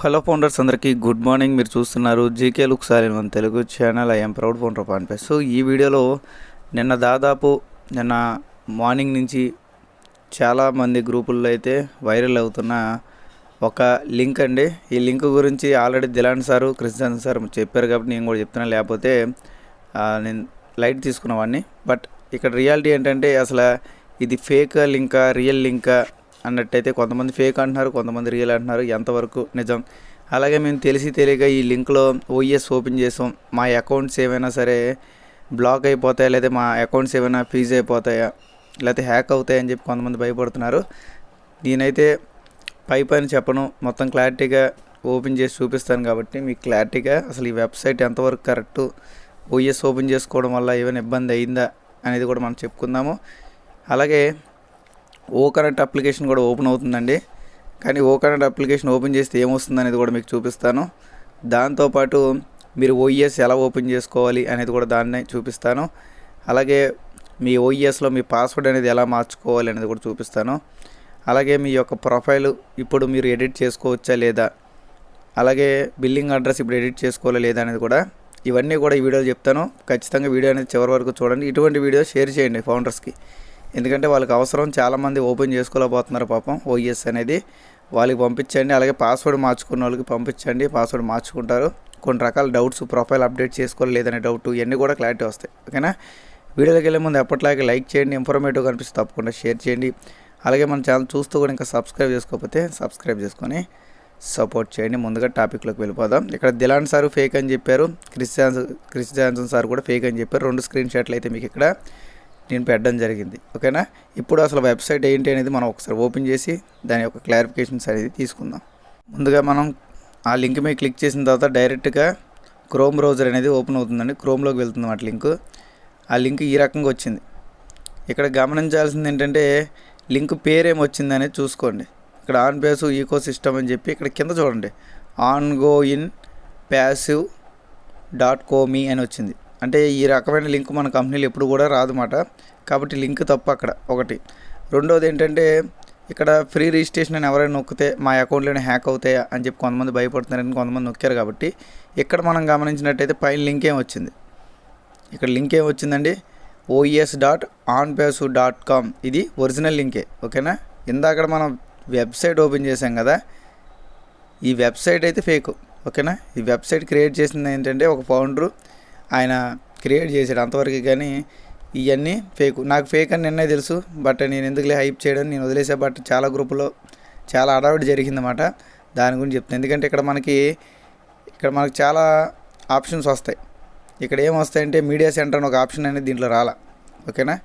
Hello founders అందరికీ good morning. మీరు చూస్తున్నారు జీకే లుక్ సారీ మన Telugu channel. I'm proud founder పాన్పే so ఈ వీడియోలో నిన్న దాదాపు నిన్న మార్నింగ్ నుంచి చాలామంది గ్రూపుల్లో అయితే వైరల్ అవుతున్న ఒక లింక్ అండి. ఈ లింక్ గురించి already Dylan sir Christian sir చెప్పారు కాబట్టి నేను కూడా చెప్తున్నా. లేకపోతే నేను లైట్ తీసుకున్నవాడిని బట్ ఇక్కడ రియాలిటీ ఏంటంటే అసలు ఇది ఫేక్ లింకా రియల్ లింకా అన్నట్టయితే కొంతమంది ఫేక్ అంటున్నారు కొంతమంది రియల్ అంటున్నారు ఎంతవరకు నిజం. అలాగే మేము తెలిసి తెలియక ఈ లింక్లో ఓఈఎస్ ఓపెన్ చేసాం. మా అకౌంట్స్ ఏమైనా సరే బ్లాక్ అయిపోతాయా లేదా మా అకౌంట్స్ ఏమైనా ఫీజ్ అయిపోతాయా లేకపోతే హ్యాక్ అవుతాయని చెప్పి కొంతమంది భయపడుతున్నారు. నేనైతే పై పైన చెప్పను. మొత్తం క్లారిటీగా ఓపెన్ చేసి చూపిస్తాను కాబట్టి మీకు క్లారిటీగా అసలు ఈ వెబ్సైట్ ఎంతవరకు కరెక్ట్ ఓఎస్ ఓపెన్ చేసుకోవడం వల్ల ఏమైనా ఇబ్బంది అయిందా అనేది కూడా మనం చెప్పుకుందాము. అలాగే ఓ కరెంట్ అప్లికేషన్ కూడా ఓపెన్ అవుతుందండి. కానీ ఓ కరెంట్ అప్లికేషన్ ఓపెన్ చేస్తే ఏమొస్తుంది అనేది కూడా మీకు చూపిస్తాను. దాంతోపాటు మీరు ఓఈఎస్ ఎలా ఓపెన్ చేసుకోవాలి అనేది కూడా దాన్నే చూపిస్తాను. అలాగే మీ ఓఈఎస్లో మీ పాస్వర్డ్ అనేది ఎలా మార్చుకోవాలి అనేది కూడా చూపిస్తాను. అలాగే మీ యొక్క ప్రొఫైల్ ఇప్పుడు మీరు ఎడిట్ చేసుకోవచ్చా లేదా? అలాగే బిల్లింగ్ అడ్రస్ ఇప్పుడు ఎడిట్ చేసుకోవాలా లేదా అనేది కూడా ఇవన్నీ కూడా ఈ వీడియోలో చెప్తాను. ఖచ్చితంగా వీడియో అనేది చివరి వరకు చూడండి. ఇటువంటి వీడియో షేర్ చేయండి ఫౌండర్స్కి. ఎందుకంటే వాళ్ళకి అవసరం చాలామంది ఓపెన్ చేసుకోలేకపోతున్నారు పాపం ఓఎస్ అనేది. వాళ్ళకి పంపించండి అలాగే పాస్వర్డ్ మార్చుకున్న వాళ్ళకి పంపించండి పాస్వర్డ్ మార్చుకుంటారు. కొన్ని రకాల డౌట్స్ ప్రొఫైల్ అప్డేట్ చేసుకోవాలి లేదనే డౌట్ ఇవన్నీ కూడా క్లారిటీ వస్తాయి. ఓకేనా? వీడియోలోకి వెళ్ళే ముందు ఎప్పటిలాగే లైక్ చేయండి ఇన్ఫర్మేటివ్ కనిపిస్తే తప్పకుండా షేర్ చేయండి. అలాగే మన ఛానల్ చూస్తూ కూడా ఇంకా సబ్స్క్రైబ్ చేసుకోకపోతే సబ్స్క్రైబ్ చేసుకొని సపోర్ట్ చేయండి. ముందుగా టాపిక్లోకి వెళ్ళిపోదాం. ఇక్కడ దిలాన్ సార్ ఫేక్ అని చెప్పారు. క్రిస్టియాన్స్ క్రిస్టియాన్సన్ సార్ కూడా ఫేక్ అని చెప్పారు. రెండు స్క్రీన్ షాట్లు అయితే మీకు ఇక్కడ. నేను పెట్టడం జరిగింది. ఓకేనా? ఇప్పుడు అసలు వెబ్సైట్ ఏంటి అనేది మనం ఒకసారి ఓపెన్ చేసి దాని యొక్క క్లారిఫికేషన్స్ అనేది తీసుకుందాం. ముందుగా మనం ఆ లింక్ మీద క్లిక్ చేసిన తర్వాత డైరెక్ట్గా క్రోమ్ బ్రౌజర్ అనేది ఓపెన్ అవుతుందండి. క్రోమ్లోకి వెళ్తుంది అన్నమాట లింక్. ఆ లింక్ ఈ రకంగా వచ్చింది. ఇక్కడ గమనించాల్సింది ఏంటంటే లింక్ పేరేం వచ్చింది అనేది చూసుకోండి. ఇక్కడ ఆన్ పేస్ ఈకో సిస్టమ్ అని చెప్పి ఇక్కడ కింద చూడండి. On go in passive dot Comey అని వచ్చింది. అంటే ఈ రకమైన లింక్ మన కంపెనీలు ఎప్పుడు కూడా రాదన్నమాట కాబట్టి లింక్ తప్పు అక్కడ ఒకటి. రెండోది ఏంటంటే ఇక్కడ ఫ్రీ రిజిస్ట్రేషన్ అని ఎవరైనా నొక్కితే మా అకౌంట్లోనే హ్యాక్ అవుతాయా అని చెప్పి కొంతమంది భయపడుతున్నారని కొంతమంది నొక్కారు కాబట్టి ఇక్కడ మనం గమనించినట్టయితే పైన లింక్ ఏం వచ్చింది? ఇక్కడ లింక్ ఏం వచ్చిందండి? OES dot on pace dot com. ఇది ఒరిజినల్ లింకే ఓకేనా? ఇందాక మనం వెబ్సైట్ ఓపెన్ చేసాం కదా ఈ వెబ్సైట్ అయితే ఫేక్ ఓకేనా? ఈ వెబ్సైట్ క్రియేట్ చేసింది ఏంటంటే ఒక ఫౌండరు ఆయన క్రియేట్ చేశాడు. అంతవరకు కానీ ఇవన్నీ ఫేక్. నాకు ఫేక్ అని నిన్నే తెలుసు బట్ నేను ఎందుకులే హైప్ చేయడం నేను వదిలేసా బట్ చాలా గ్రూపులో చాలా అడావిడి జరిగిందన్నమాట. దాని గురించి చెప్తాను ఎందుకంటే ఇక్కడ మనకి ఇక్కడ మనకు చాలా ఆప్షన్స్ వస్తాయి. ఇక్కడ ఏం వస్తాయంటే మీడియా సెంటర్ అని ఒక ఆప్షన్ అనేది దీంట్లో రాలా. ఓకేనా?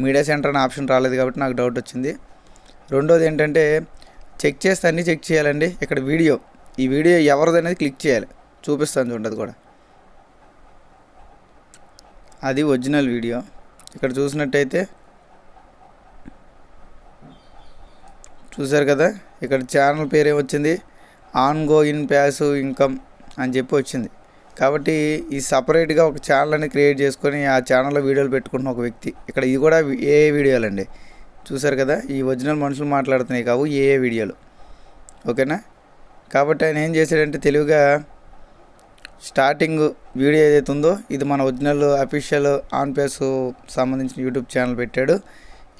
మీడియా సెంటర్ అనే ఆప్షన్ రాలేదు కాబట్టి నాకు డౌట్ వచ్చింది. రెండోది ఏంటంటే చెక్ చేస్తే అన్నీ చెక్ చేయాలండి. ఇక్కడ వీడియో. ఈ వీడియో ఎవరిది అనేది క్లిక్ చేయాలి. చూపిస్తాను చూడండి అది కూడా. అది ఒరిజినల్ వీడియో. ఇక్కడ చూసినట్టయితే చూసారు కదా? ఇక్కడ ఛానల్ పేరు ఏమొచ్చింది on go in passive income అని చెప్పి వచ్చింది. కాబట్టి ఈ సపరేట్గా ఒక ఛానల్ అని క్రియేట్ చేసుకొని ఆ ఛానల్లో వీడియోలు పెట్టుకున్న ఒక వ్యక్తి. ఇక్కడ ఇది కూడా ఏ వీడియోలండి. చూసారు కదా? ఈ ఒరిజినల్ మనుషులు మాట్లాడుతున్నాయి కావు ఏ ఏ వీడియోలు. ఓకేనా? కాబట్టి ఆయన ఏం చేశాడంటే తెలివిగా స్టార్టింగ్ వీడియో ఏదైతే ఉందో ఇది మన ఒరిజినల్ అఫీషియల్ ఆన్ పేస్ సంబంధించిన యూట్యూబ్ ఛానల్ పెట్టాడు.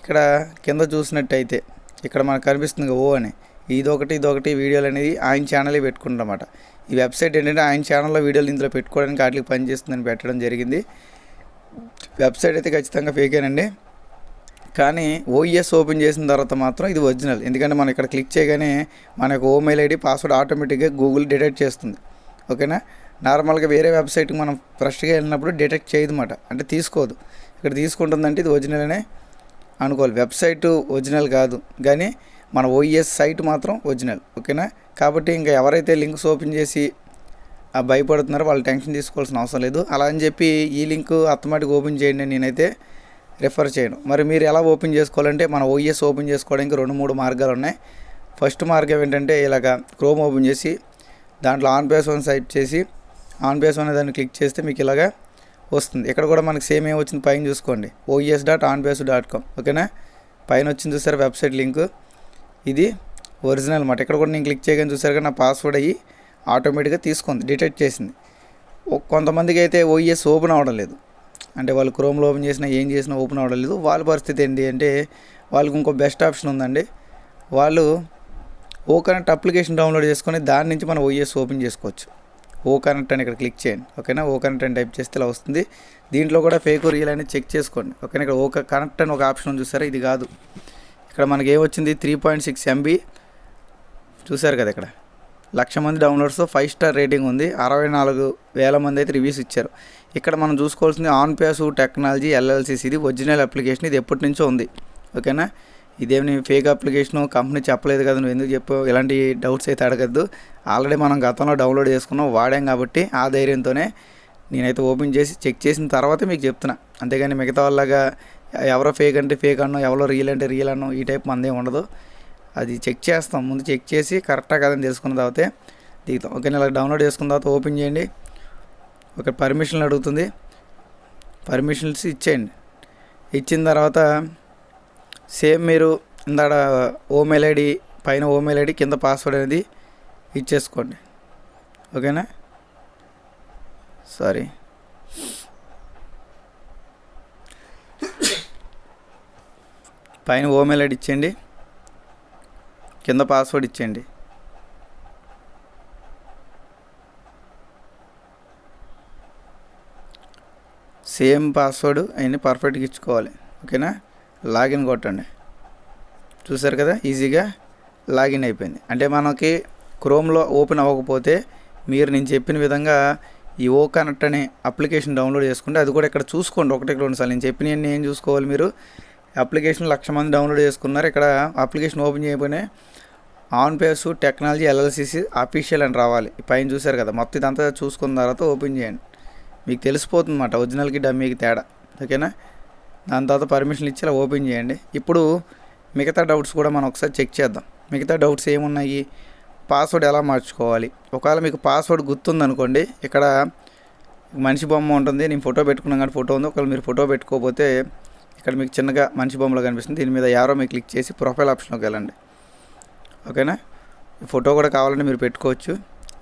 ఇక్కడ కింద చూసినట్టయితే ఇక్కడ మనకు కనిపిస్తుంది ఓ అని. ఇదొకటి ఇదొకటి వీడియోలు అనేది ఆయన ఛానలే పెట్టుకుంటామన్నమాట ఈ వెబ్సైట్ ఏంటంటే ఆయన ఛానల్లో వీడియోలు ఇందులో పెట్టుకోవడానికి వాటికి పనిచేస్తుందని పెట్టడం జరిగింది. వెబ్సైట్ అయితే ఖచ్చితంగా ఫేకేనండి కానీ ఓఈఎస్ ఓపెన్ చేసిన తర్వాత మాత్రం ఇది ఒరిజినల్. ఎందుకంటే మనం ఇక్కడ క్లిక్ చేయగానే మన యొక్క ఓమెయిల్ ఐడి పాస్వర్డ్ ఆటోమేటిక్గా గూగుల్ డిటెక్ట్ చేస్తుంది. ఓకేనా? నార్మల్గా వేరే వెబ్సైట్కి మనం ఫ్రెష్గా వెళ్ళినప్పుడు డిటెక్ట్ చేయదన్నమాట. అంటే తీసుకోదు. ఇక్కడ తీసుకుంటుందంటే ఇది ఒరిజినల్ అనే అనుకోవాలి. వెబ్సైట్ ఒరిజినల్ కాదు. కానీ మన ఓఎస్ సైట్ మాత్రం ఒరిజినల్. ఓకేనా? కాబట్టి ఇంకా ఎవరైతే లింక్స్ ఓపెన్ చేసి ఆ భయపడుతున్నారో వాళ్ళు టెన్షన్ తీసుకోవాల్సిన అవసరం లేదు. అలా అని చెప్పి ఈ లింక్ అత్తమాటికి ఓపెన్ చేయండి. నేనైతే రిఫర్ చేయను. మరి మీరు ఎలా ఓపెన్ చేసుకోవాలంటే మన ఓఎస్ ఓపెన్ చేసుకోవడానికి రెండు మూడు మార్గాలు ఉన్నాయి. ఫస్ట్ మార్గం ఏంటంటే ఇలాగ క్రోమ్ ఓపెన్ చేసి దాంట్లో ఆన్ పేస్ వన్ సైట్ చేసి ఆన్ బేస్ అనే దాన్ని క్లిక్ చేస్తే మీకు ఇలాగా వస్తుంది. ఇక్కడ కూడా మనకి సేమ్ ఏం వచ్చింది పైన చూసుకోండి. OES dot on base dot com ఓకేనా? పైన వచ్చింది చూసారు వెబ్సైట్ లింక్? ఇది ఒరిజినల్ అనమాట ఇక్కడ కూడా నేను క్లిక్ చేయగానే చూసారు నా పాస్వర్డ్ అయ్యి ఆటోమేటిక్గా తీసుకుంది డిటెక్ట్ చేసింది. కొంతమందికి అయితే ఓఈఎస్ ఓపెన్ అవ్వడం లేదు. అంటే వాళ్ళు క్రోమ్లో ఓపెన్ చేసినా ఏం చేసినా ఓపెన్ అవ్వడం లేదు. వాళ్ళ పరిస్థితి ఏంటి అంటే వాళ్ళకి ఇంకో బెస్ట్ ఆప్షన్ ఉందండి. వాళ్ళు ఓ కనెక్ట్ అప్లికేషన్ డౌన్లోడ్ చేసుకొని దాని నుంచి మనం ఓఈఎస్ ఓపెన్ చేసుకోవచ్చు. ఓ కనెక్ట్ అని ఇక్కడ క్లిక్ చేయండి. ఓకేనా? ఓ కనెక్ట్ అని టైప్ చేస్తే ఇలా వస్తుంది. దీంట్లో కూడా ఫేక్ రియల్ అనేది చెక్ చేసుకోండి. ఓకేనా? ఇక్కడ ఓ కనెక్ట్ అని ఒక ఆప్షన్ ఉంది చూసారా? ఇది కాదు. ఇక్కడ మనకి ఏమొచ్చింది త్రీ పాయింట్ సిక్స్ ఎంబీ చూసారు కదా ఇక్కడ? లక్ష మంది డౌన్లోడ్స్ ఫైవ్ స్టార్ రేటింగ్ ఉంది. అరవై నాలుగు వేల మంది అయితే రివ్యూస్ ఇచ్చారు. ఇక్కడ మనం చూసుకోవాల్సింది ఆన్ పేసు టెక్నాలజీ ఎల్ఎల్సిసి. ఇది ఒరిజినల్ అప్లికేషన్. ఇది ఎప్పటి నుంచో ఉంది. ఓకేనా? ఇదేమి ఫేక్ అప్లికేషను కంపెనీ చెప్పలేదు కదా నువ్వు ఎందుకు చెప్పు ఇలాంటి డౌట్స్ అయితే అడగద్దు. ఆల్రెడీ మనం గతంలో డౌన్లోడ్ చేసుకున్నాం వాడాం కాబట్టి ఆ ధైర్యంతోనే నేనైతే ఓపెన్ చేసి చెక్ చేసిన తర్వాత మీకు చెప్తున్నా. అంతేగాని మిగతా వాళ్ళగా ఎవరో ఫేక్ అంటే ఫేక్ అన్నో ఎవరో రియల్ అంటే రియల్ అన్నో ఈ టైప్ మందేం ఉండదు. అది చెక్ చేస్తాం. ముందు చెక్ చేసి కరెక్టా కదని తెలుసుకున్న తర్వాతే దిగుతాం. ఓకే ఇలా డౌన్లోడ్ చేసుకున్న తర్వాత ఓపెన్ చేయండి. ఒక పర్మిషన్లు అడుగుతుంది. పర్మిషన్స్ ఇచ్చేయండి. ఇచ్చిన తర్వాత సేమ్ మీరు ఇందాడ ఓమెయిల్ ఐడి పైన ఓమెయిల్ ఐడి కింద పాస్వర్డ్ అనేది ఇచ్చేసుకోండి. ఓకేనా? సారీ. పైన ఓమెయిల్ ఐడి ఇచ్చేయండి. కింద పాస్వర్డ్ ఇచ్చేయండి. సేమ్ పాస్వర్డ్ అవన్నీ పర్ఫెక్ట్గా ఇచ్చుకోవాలి. ఓకేనా? లాగిన్ కొట్టండి. చూసారు కదా? ఈజీగా లాగిన్ అయిపోయింది. అంటే మనకి క్రోమ్లో ఓపెన్ అవ్వకపోతే మీరు నేను చెప్పిన విధంగా ఈ ఓ కనెక్ట్ అనే అప్లికేషన్ డౌన్లోడ్ చేసుకుంటే అది కూడా ఇక్కడ చూసుకోండి ఒకటి రెండు సార్లు. నేను చెప్పినవన్నీ ఏం చూసుకోవాలి మీరు? అప్లికేషన్ లక్ష మంది డౌన్లోడ్ చేసుకున్నారు. ఇక్కడ అప్లికేషన్ ఓపెన్ చేయకపోయినా on pace technology LLCC official అని రావాలి. పైన చూశారు కదా? మొత్తం ఇదంతా చూసుకున్న తర్వాత ఓపెన్ చేయండి. మీకు తెలిసిపోతుంది అన్నమాట ఒరిజినల్కి డమ్మీకి తేడా. ఓకేనా? దాని తర్వాత పర్మిషన్ ఇచ్చి ఇలా ఓపెన్ చేయండి. ఇప్పుడు మిగతా డౌట్స్ కూడా మనం ఒకసారి చెక్ చేద్దాం. మిగతా డౌట్స్ ఏమున్నాయి? పాస్వర్డ్ ఎలా మార్చుకోవాలి? ఒకవేళ మీకు పాస్వర్డ్ గుర్తుందనుకోండి ఇక్కడ మనిషి బొమ్మ ఉంటుంది నేను ఫోటో పెట్టుకున్నాను కానీ ఫోటో ఉంది. ఒకవేళ మీరు ఫోటో పెట్టుకోకపోతే ఇక్కడ మీకు చిన్నగా మనిషి బొమ్మలో కనిపిస్తుంది. దీని మీద యారో మీరు క్లిక్ చేసి ప్రొఫైల్ ఆప్షన్లోకి వెళ్ళండి. ఓకేనా ఫోటో కూడా కావాలంటే మీరు పెట్టుకోవచ్చు.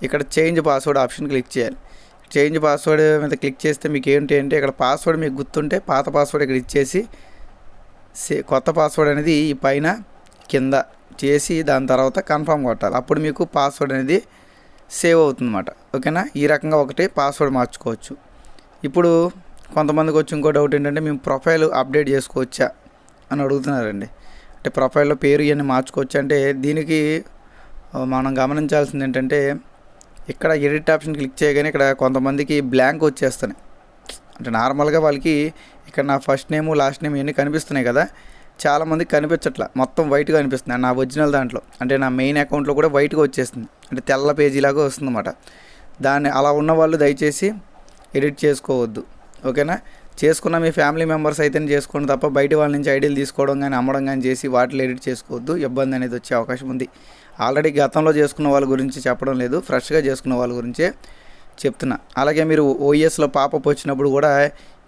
ఇక్కడ చేంజ్ పాస్వర్డ్ ఆప్షన్ క్లిక్ చేయాలి. చేంజ్ పాస్వర్డ్ మీద క్లిక్ చేస్తే మీకు ఏంటి అంటే ఇక్కడ పాస్వర్డ్ మీకు గుర్తుంటే పాత పాస్వర్డ్ ఇక్కడ ఇచ్చేసి సే కొత్త పాస్వర్డ్ అనేది ఈ పైన కింద చేసి దాని తర్వాత కన్ఫర్మ్ కొట్టాలి. అప్పుడు మీకు పాస్వర్డ్ అనేది సేవ్ అవుతుందన్నమాట. ఓకేనా? ఈ రకంగా ఒకటి పాస్వర్డ్ మార్చుకోవచ్చు. ఇప్పుడు కొంతమందికి వచ్చి ఇంకో డౌట్ ఏంటంటే మేము ప్రొఫైల్ అప్డేట్ చేసుకోవచ్చా అని అడుగుతున్నారండి. అంటే ప్రొఫైల్లో పేరు ఇవన్నీ మార్చుకోవచ్చు అంటే దీనికి మనం గమనించాల్సింది ఏంటంటే ఇక్కడ ఎడిట్ ఆప్షన్ క్లిక్ చేయగానే ఇక్కడ కొంతమందికి బ్లాంక్ వచ్చేస్తున్నాయి. అంటే నార్మల్గా వాళ్ళకి ఇక్కడ నా ఫస్ట్ నేమ్ లాస్ట్ నేమ్ ఇవన్నీ కనిపిస్తున్నాయి కదా. చాలామందికి కనిపించట్లా. మొత్తం వైట్గా అనిపిస్తుంది. నా ఒరిజినల్ దాంట్లో. అంటే నా మెయిన్ అకౌంట్లో కూడా వైట్గా వచ్చేస్తుంది. అంటే తెల్ల పేజీలాగా వస్తుందన్నమాట. దాన్ని అలా ఉన్న వాళ్ళు దయచేసి ఎడిట్ చేసుకోవద్దు. ఓకేనా? చేసుకున్న మీ ఫ్యామిలీ మెంబర్స్ అయితేనే చేసుకోండి తప్ప బయట వాళ్ళ నుంచి ఐడియాలు తీసుకోవడం కానీ అమ్మడం కానీ చేసి వాటిలో ఎడిట్ చేసుకోవద్దు. ఇబ్బంది అనేది వచ్చే అవకాశం ఉంది. ఆల్రెడీ గతంలో చేసుకున్న వాళ్ళ గురించి చెప్పడం లేదు. ఫ్రెష్గా చేసుకున్న వాళ్ళ గురించే చెప్తున్నా. అలాగే మీరు ఓఎస్లో పాపప్ వచ్చినప్పుడు కూడా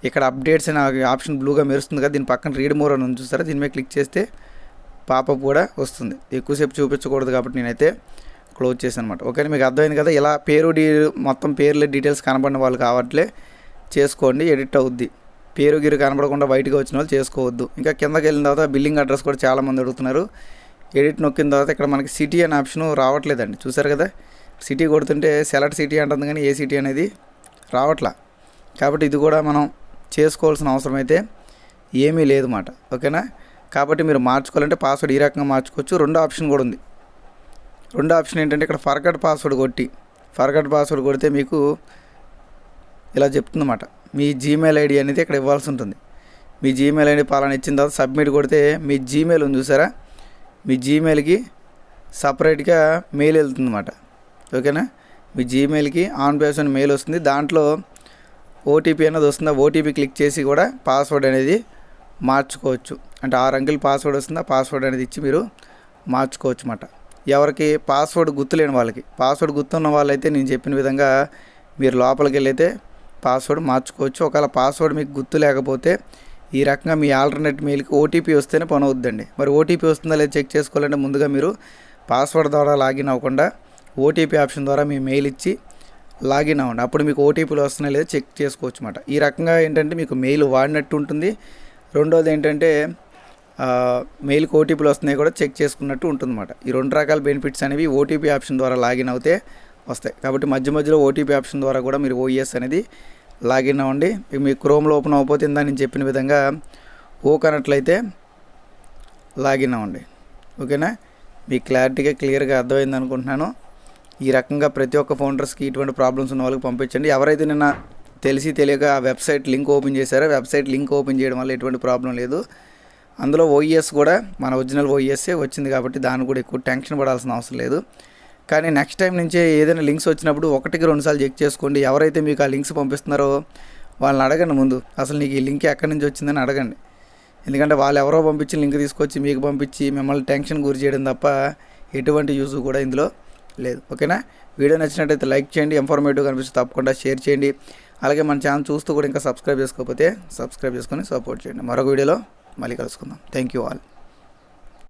ఇక్కడ అప్డేట్స్ అనే ఆప్షన్ బ్లూగా మెరుస్తుంది కదా దీని పక్కన రీడ్ మోర్ అని చూస్తారా దీని మీద క్లిక్ చేస్తే పాపప్ కూడా వస్తుంది. ఎక్కువసేపు చూపించకూడదు కాబట్టి నేనైతే క్లోజ్ చేశాను అనమాట ఓకే మీకు అర్థమైంది కదా ఇలా పేరు డీ మొత్తం పేర్ల డీటెయిల్స్ కనబడిన వాళ్ళు కావట్లే చేసుకోండి ఎడిట్ అవుద్ది. పేరు గిరు కనబడకుండా బయటకు వచ్చిన వాళ్ళు చేసుకోవద్దు. ఇంకా కిందకి వెళ్ళిన తర్వాత బిల్లింగ్ అడ్రస్ కూడా చాలామంది అడుగుతున్నారు. ఎడిట్ నొక్కిన తర్వాత ఇక్కడ మనకి సిటీ అనే ఆప్షన్ రావట్లేదండి. చూసారు కదా? సిటీ కొడుతుంటే సెలెక్ట్ సిటీ అంటుంది కానీ ఏ సిటీ అనేది రావట్లా. కాబట్టి ఇది కూడా మనం చేసుకోవాల్సిన అవసరం అయితే ఏమీ లేదు మాట. ఓకేనా? కాబట్టి మీరు మార్చుకోవాలంటే పాస్వర్డ్ ఈ రకంగా మార్చుకోవచ్చు. రెండో ఆప్షన్ కూడా ఉంది. రెండో ఆప్షన్ ఏంటంటే ఇక్కడ ఫర్గట్ పాస్వర్డ్ కొట్టి ఫర్గట్ పాస్వర్డ్ కొడితే మీకు ఇలా చెప్తుందన్నమాట. మీ జీమెయిల్ ఐడి అనేది ఇక్కడ ఇవ్వాల్సి ఉంటుంది. మీ జీమెయిల్ ఐడి పాలన ఇచ్చిన తర్వాత సబ్మిట్ కొడితే మీ జీమెయిల్ ఉంది చూసారా? మీ జీమెయిల్కి సపరేట్గా మెయిల్ వెళ్తుందన్నమాట. ఓకేనా? మీ జీమెయిల్కి ఆన్ పేస్ అని మెయిల్ వస్తుంది. దాంట్లో ఓటీపీ అనేది వస్తుంది? ఓటీపీ క్లిక్ చేసి కూడా పాస్వర్డ్ అనేది మార్చుకోవచ్చు. అంటే ఆరు అంకెల్ పాస్వర్డ్ వస్తుంది? ఆ పాస్వర్డ్ అనేది ఇచ్చి మీరు మార్చుకోవచ్చు అన్నమాట ఎవరికి? పాస్వర్డ్ గుర్తులేని వాళ్ళకి. పాస్వర్డ్ గుర్తున్న వాళ్ళైతే నేను చెప్పిన విధంగా మీరు లోపలికి వెళ్ళైతే పాస్వర్డ్ మార్చుకోవచ్చు. ఒకవేళ పాస్వర్డ్ మీకు గుర్తు లేకపోతే ఈ రకంగా మీ ఆల్టర్నేట్ మెయిల్కి ఓటీపీ వస్తేనే పని అవుద్దండి మరి ఓటీపీ వస్తుందా లేదా చెక్ చేసుకోవాలంటే ముందుగా మీరు పాస్వర్డ్ ద్వారా లాగిన్ అవ్వకుండా ఓటీపీ ఆప్షన్ ద్వారా మీ మెయిల్ ఇచ్చి లాగిన్ అవ్వండి. అప్పుడు మీకు ఓటీపీలు వస్తున్నాయి లేదా చెక్ చేసుకోవచ్చు అనమాట ఈ రకంగా ఏంటంటే మీకు మెయిల్ వాడినట్టు ఉంటుంది. రెండోది ఏంటంటే మెయిల్కి ఓటీపీలు వస్తున్నాయి కూడా చెక్ చేసుకున్నట్టు ఉంటుందన్నమాట ఈ రెండు రకాల బెనిఫిట్స్ అనేవి ఓటీపీ ఆప్షన్ ద్వారా లాగిన్ అవుతే వస్తాయి. కాబట్టి మధ్య మధ్యలో ఓటీపీ ఆప్షన్ ద్వారా కూడా మీరు ఓఈఎస్ అనేది లాగిన్ అవ్వండి. ఇక మీ క్రోమ్లో ఓపెన్ అవ్వకపోతే నేను చెప్పిన విధంగా ఓ కనట్లయితే లాగిన్ అవ్వండి. ఓకేనా? మీ క్లారిటీగా క్లియర్గా అర్థమైంది అనుకుంటున్నాను. ఈ రకంగా ప్రతి ఒక్క ఫౌండర్స్కి ఇటువంటి ప్రాబ్లమ్స్ ఉన్న వాళ్ళకి పంపించండి. ఎవరైతే నిన్న తెలిసి తెలియక ఆ వెబ్సైట్ లింక్ ఓపెన్ చేశారో వెబ్సైట్ లింక్ ఓపెన్ చేయడం వల్ల ఎటువంటి ప్రాబ్లం లేదు. అందులో ఓఈఎస్ కూడా మన ఒరిజినల్ ఓఈఎస్ఏ వచ్చింది కాబట్టి దాన్ని కూడా ఎక్కువ టెన్షన్ పడాల్సిన అవసరం లేదు. కానీ నెక్స్ట్ టైం నుంచే ఏదైనా లింక్స్ వచ్చినప్పుడు ఒకటికి రెండుసార్లు చెక్ చేసుకోండి. ఎవరైతే మీకు ఆ లింక్స్ పంపిస్తున్నారో వాళ్ళని అడగండి ముందు. అసలు నీకు ఈ లింక్ ఎక్కడి నుంచి వచ్చిందని అడగండి. ఎందుకంటే వాళ్ళు ఎవరో పంపించిన లింక్ తీసుకొచ్చి మీకు పంపించి మిమ్మల్ని టెన్షన్ గురి చేయడం తప్ప ఎటువంటి యూజ్ కూడా ఇందులో లేదు. ఓకేనా వీడియో నచ్చినట్టయితే లైక్ చేయండి. ఇన్ఫర్మేటివ్ కనిపిస్తే తప్పకుండా షేర్ చేయండి. అలాగే మన ఛానల్ చూస్తూ కూడా ఇంకా సబ్స్క్రైబ్ చేసుకోకపోతే సబ్స్క్రైబ్ చేసుకొని సపోర్ట్ చేయండి. మరొక వీడియోలో మళ్ళీ కలుసుకుందాం. Thank you all